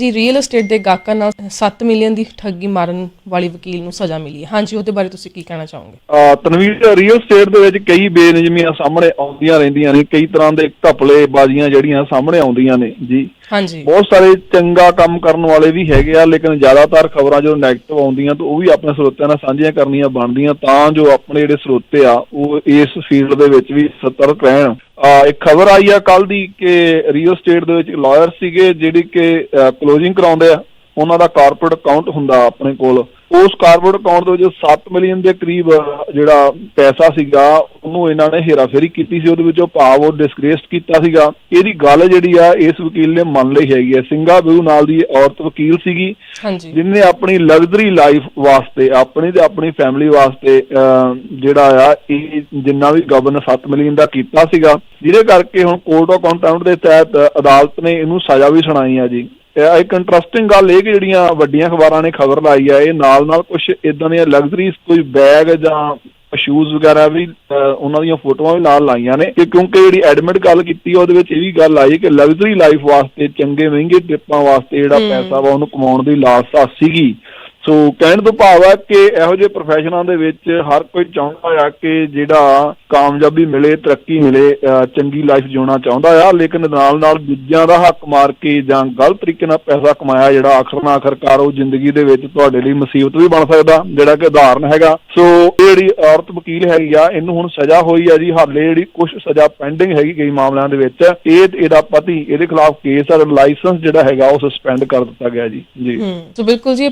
ਜੀ real estate ਦੇ ਗਾਹਕਾਂ ਨਾਲ 7 ਮਿਲੀਅਨ ਦੀ ਠੱਗੀ ਮਾਰਨ ਵਾਲੀ ਵਕੀਲ ਨੂੰ ਸਜ਼ਾ ਮਿਲੀ ਹੈ। ਹਾਂਜੀ ਉਹਦੇ ਬਾਰੇ ਤੁਸੀਂ ਕੀ ਕਹਿਣਾ ਚਾਹੋਗੇ? ਤਨਵੀਰ ਰੀਅਲ ਸਟੇਟ ਦੇ ਵਿੱਚ ਕਈ ਬੇਨਿਯਮੀਆਂ ਸਾਹਮਣੇ ਆਉਂਦੀਆਂ ਰਹਿੰਦੀਆਂ ਨੇ। ਕਈ ਤਰ੍ਹਾਂ ਦੇ ਘਪਲੇ ਬਾਜ਼ੀਆਂ ਜਿਹੜੀਆਂ ਸਾਹਮਣੇ ਆਉਂਦੀਆਂ ਨੇ ਜੀ। ਹਾਂਜੀ। ਬਹੁਤ ਸਾਰੇ ਚੰਗਾ ਕੰਮ ਕਰਨ ਵਾਲੇ ਵੀ ਹੈਗੇ ਆ ਲੇਕਿਨ ਜ਼ਿਆਦਾਤਰ ਖਬਰਾਂ ਜੋ 네ਗੇਟਿਵ ਆਉਂਦੀਆਂ ਤਾਂ ਉਹ ਵੀ ਆਪਣੇ ਸਰੋਤਿਆਂ ਨਾਲ ਸਾਂਝੀਆਂ ਕਰਨੀਆਂ ਬਣਦੀਆਂ ਤਾਂ ਜੋ ਆਪਣੇ ਜਿਹੜੇ ਸਰੋਤੇ ਆ ਉਹ ਇਸ ਫੀਲਡ ਦੇ ਵਿੱਚ ਵੀ ਸਤਰਕ ਰਹਿਣ। ਇੱਕ ਖਬਰ ਆਈ ਆ ਕੱਲ ਦੀ ਕਿ ਰੀਅਲ ਸਟੇਟ ਦੇ ਵਿੱਚ ਲਾਇਰ ਸੀਗੇ ਜਿਹੜੀ ਕਿ ਕਲੋਜ਼ਿੰਗ ਕਰਾਉਂਦੇ ਆ। ਉਹਨਾਂ ਦਾ ਕਾਰਪੋਰੇਟ ਅਕਾਊਂਟ ਹੁੰਦਾ ਆਪਣੇ ਕੋਲ। ਉਸ ਕਾਰਪੋਰੇਟ ਅਕਾਊਂਟ ਦੇ ਵਿੱਚ 7 ਮਿਲੀਅਨ ਦੇ ਕਰੀਬ ਜਿਹੜਾ ਪੈਸਾ ਸੀਗਾ ਉਹਨੂੰ ਇਹਨਾਂ ਨੇ ਹੇਰਾਫੇਰੀ ਕੀਤੀ ਸੀ ਉਹਦੇ ਵਿੱਚੋਂ ਭਾਵ ਉਹ ਡਿਸਗ੍ਰੇਸਡ ਕੀਤਾ ਸੀਗਾ। ਇਹਦੀ ਗੱਲ ਜਿਹੜੀ ਆ ਇਸ ਵਕੀਲ ਨੇ ਮੰਨ ਲਈ ਹੈਗੀ ਹੈ ਸਿੰਘਾ ਬਿਊ ਨਾਲ ਦੀ ਔਰਤ ਵਕੀਲ ਸੀਗੀ ਜਿਨੇ ਆਪਣੀ ਲਗਜ਼ਰੀ ਲਾਈਫ ਵਾਸਤੇ ਆਪਣੀ ਤੇ ਆਪਣੀ ਫੈਮਿਲੀ ਵਾਸਤੇ ਜਿਹੜਾ ਆ ਇਹ ਜਿੰਨਾ ਵੀ ਗਵਰਨ 7 ਮਿਲੀਅਨ ਦਾ ਕੀਤਾ ਸੀਗਾ। ਜਿਹਦੇ ਕਰਕੇ ਹੁਣ ਕੋਰਟ ਆਫ ਕੰਟੈਂਪਟ ਦੇ ਤਹਿਤ ਅਦਾਲਤ ਨੇ ਇਹਨੂੰ ਸਜ਼ਾ ਵੀ ਸੁਣਾਈ ਆ ਜੀ। ਇਹ ਇੱਕ ਇੰਟਰਸਟਿੰਗ ਗੱਲ ਇਹ ਕਿ ਜਿਹੜੀਆਂ ਵੱਡੀਆਂ ਅਖਬਾਰਾਂ ਨੇ ਖਬਰ ਲਾਈ ਆ ਇਹ ਨਾਲ ਨਾਲ ਕੁਝ ਇਦਾਂ ਦੀਆਂ ਲਗਜ਼ਰੀ ਕੋਈ ਬੈਗ ਜਾਂ ਸ਼ੂਜ਼ ਵਗੈਰਾ ਵੀ ਉਹਨਾਂ ਦੀਆਂ ਫੋਟੋਆਂ ਵੀ ਨਾਲ ਲਾਈਆਂ ਨੇ ਕਿ ਕਿਉਂਕਿ ਜਿਹੜੀ ਐਡਮਿਟ ਗੱਲ ਕੀਤੀ ਉਹਦੇ ਵਿੱਚ ਇਹ ਵੀ ਗੱਲ ਆਈ ਕਿ ਲਗਜ਼ਰੀ ਲਾਈਫ ਵਾਸਤੇ ਚੰਗੇ ਮਹਿੰਗੇ ਟ੍ਰਿਪਾਂ ਵਾਸਤੇ ਜਿਹੜਾ ਪੈਸਾ ਵਾ ਉਹਨੂੰ ਕਮਾਉਣ ਦੀ ਲਾਲਸਾ ਸੀਗੀ। ਸੋ ਕਹਿਣ ਤੋਂ ਭਾਵ ਹੈ ਕਿ ਇਹੋ ਜਿਹੇ ਪ੍ਰੋਫੈਸ਼ਨਾਂ ਦੇ ਵਿੱਚ ਹਰ ਕੋਈ ਚਾਹੁੰਦਾ ਆ ਕਿ ਜਿਹੜਾ ਕਾਮਯਾਬੀ ਮਿਲੇ, ਤਰੱਕੀ ਮਿਲੇ ਚੰਗੀ ਲਾਈਫ ਜਿਉਣਾ ਚਾਹੁੰਦਾ ਆ, ਲੇਕਿਨ ਨਾਲ ਨਾਲ ਦੂਜਿਆਂ ਦਾ ਹੱਕ ਮਾਰ ਕੇ ਜਾਂ ਗਲਤ ਤਰੀਕੇ ਨਾਲ ਪੈਸਾ ਕਮਾਇਆ ਜਿਹੜਾ ਆਖਰ ਨਾ ਆਖਰਕਾਰ ਉਹ ਜ਼ਿੰਦਗੀ ਦੇ ਵਿੱਚ ਤੁਹਾਡੇ ਲਈ ਮੁਸੀਬਤ ਵੀ ਬਣ ਸਕਦਾ, ਜਿਹੜਾ ਕਿ ਉਦਾਹਰਨ ਹੈਗਾ। ਸੋ ਇਹ ਜਿਹੜੀ ਔਰਤ ਵਕੀਲ ਹੈਗੀ ਆ, ਇਹਨੂੰ ਹੁਣ ਸਜ਼ਾ ਹੋਈ ਆ ਜੀ, ਹਾਲੇ ਜਿਹੜੀ ਕੁਝ ਸਜ਼ਾ ਪੈਂਡਿੰਗ ਹੈਗੀ ਕਈ ਮਾਮਲਿਆਂ ਦੇ ਵਿੱਚ, ਇਹ ਇਹਦਾ ਪਤੀ, ਇਹਦੇ ਖਿਲਾਫ ਕੇਸ ਆ ਲਾਇਸੈਂਸ ਜਿਹੜਾ ਹੈਗਾ ਉਹ ਸਸਪੈਂਡ ਕਰ ਦਿੱਤਾ ਗਿਆ ਜੀ। ਜੀ। ਸੋ ਬਿਲਕੁਲ ਜੀ।